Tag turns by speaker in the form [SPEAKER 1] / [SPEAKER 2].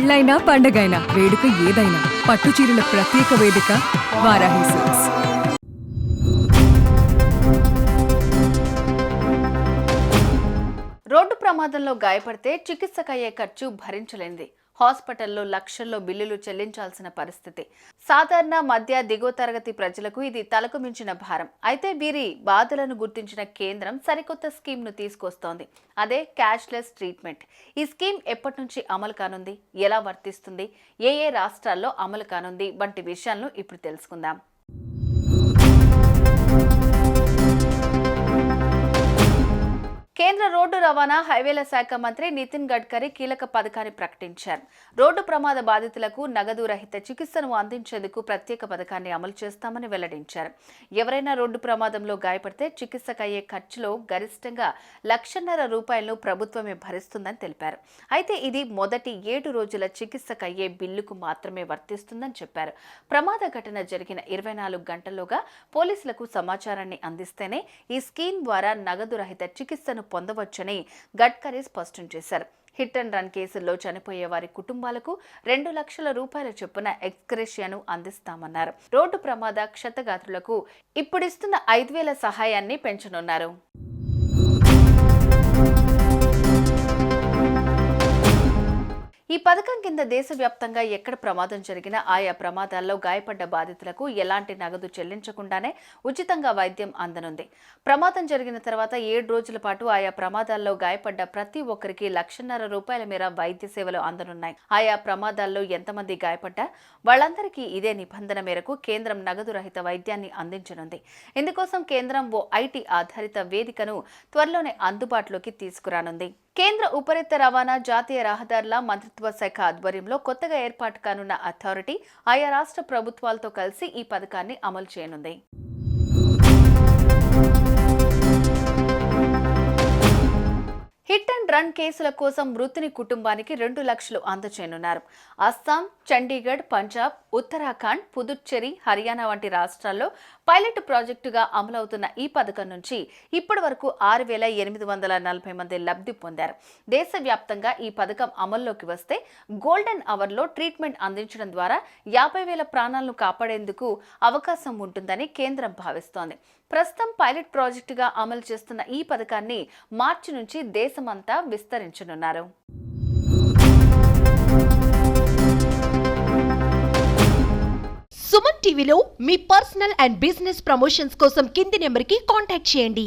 [SPEAKER 1] పెళ్ళైనా పండగైనా వేడుక ఏదైనా పట్టు చీరల ప్రత్యేక వేదిక వారాహి సిల్క్స్.
[SPEAKER 2] రోడ్డు ప్రమాదంలో గాయపడితే చికిత్సకయ్యే ఖర్చు భరించలేనిది హాస్పిటల్లో లక్షల్లో బిల్లులు చెల్లించాల్సిన పరిస్థితి. సాధారణ మధ్య దిగువ తరగతి ప్రజలకు ఇది తలకు మించిన భారం. అయితే వీరి బాధలను గుర్తించిన కేంద్రం సరికొత్త స్కీమ్ను తీసుకొస్తోంది. అదే క్యాష్లెస్ ట్రీట్మెంట్. ఈ స్కీమ్ ఎప్పటి నుంచి అమలు కానుంది? ఎలా వర్తిస్తుంది? ఏ ఏ రాష్ట్రాల్లో అమలు కానుంది? వంటి విషయాలను ఇప్పుడు తెలుసుకుందాం. రవాణా హైవేల శాఖ మంత్రి నితిన్ గడ్కరీ కీలక పథకాన్ని ప్రకటించారు. రోడ్డు ప్రమాద బాధితులకు నగదు రహిత చికిత్సను అందించేందుకు ప్రత్యేక పథకాన్ని అమలు చేస్తామని వెల్లడించారు. ఎవరైనా రోడ్డు ప్రమాదంలో గాయపడితే చికిత్సకయ్యే ఖర్చులో గరిష్టంగా లక్షన్నర రూపాయలను ప్రభుత్వమే భరిస్తుందని తెలిపారు. అయితే ఇది మొదటి ఏడు రోజుల చికిత్సకయ్యే బిల్లుకు మాత్రమే వర్తిస్తుందని చెప్పారు. ప్రమాద ఘటన జరిగిన ఇరవై నాలుగు గంటల్లోగా పోలీసులకు సమాచారాన్ని అందిస్తేనే ఈ స్కీమ్ ద్వారా నగదు రహిత చికిత్సను పొందవచ్చని గడ్కరీ స్పష్టం చేశారు. హిట్ అండ్ రన్ కేసుల్లో చనిపోయే వారి కుటుంబాలకు రెండు లక్షల రూపాయల చొప్పున ఎక్స్క్రేషియాను అందిస్తామన్నారు. రోడ్డు ప్రమాద క్షతగాత్రులకు ఇప్పుడిస్తున్న ఐదు వేల సహాయాన్ని పెంచనున్నారు. పథకం కింద దేశవ్యాప్తంగా ఎక్కడ ప్రమాదం జరిగినా ఆయా ప్రమాదాల్లో గాయపడ్డ బాధితులకు ఎలాంటి నగదు చెల్లించకుండానే ఉచితంగా వైద్యం అందనుంది. ప్రమాదం జరిగిన తర్వాత ఏడు రోజుల పాటు ఆయా ప్రమాదాల్లో గాయపడ్డ ప్రతి ఒక్కరికి లక్షన్నర రూపాయల మేర వైద్య సేవలు అందనున్నాయి. ఆయా ప్రమాదాల్లో ఎంతమంది గాయపడ్డా? వాళ్ళందరికీ ఇదే నిబంధన మేరకు కేంద్రం నగదు రహిత వైద్యాన్ని అందించనుంది. ఇందుకోసం కేంద్రం ఓ ఐటీ ఆధారిత వేదికను త్వరలోనే అందుబాటులోకి తీసుకురానుంది. కేంద్ర ఉపరిత రవాణా జాతీయ రహదారుల మంత్రిత్వ శాఖ ఆధ్వర్యంలో కొత్తగా ఏర్పాటు కానున్న అథారిటీ ఆయా రాష్ట్ర ప్రభుత్వాలతో కలిసి ఈ పథకాన్ని అమలు చేయనుంది. హిట్ కేసుల కోసం మృతుని కుటుంబానికి రెండు లక్షలు అందచేయనున్నారు. అస్సాం చండీగఢ్ పంజాబ్ ఉత్తరాఖండ్ పుదుచ్చేరి హర్యానా వంటి రాష్ట్రాల్లో పైలట్ ప్రాజెక్టుగా అమలవుతున్న ఈ పథకం నుంచి ఇప్పటి వరకు ఆరు వేల ఎనిమిది వందల నలభై మంది లబ్ధి పొందారు. దేశవ్యాప్తంగా ఈ పథకం అమల్లోకి వస్తే గోల్డెన్ అవర్లో ట్రీట్మెంట్ అందించడం ద్వారా యాభై వేల ప్రాణాలను కాపాడేందుకు అవకాశం ఉంటుందని కేంద్రం భావిస్తోంది. ప్రస్తుతం పైలట్ ప్రాజెక్టుగా అమలు చేస్తున్న ఈ పథకాన్ని మార్చి నుంచి దేశమంతా విస్తరించనున్నారు.
[SPEAKER 3] సుమన్ టీవీలో మీ పర్సనల్ అండ్ బిజినెస్ ప్రమోషన్స్ కోసం కింది నెంబర్కి కాంటాక్ట్ చేయండి.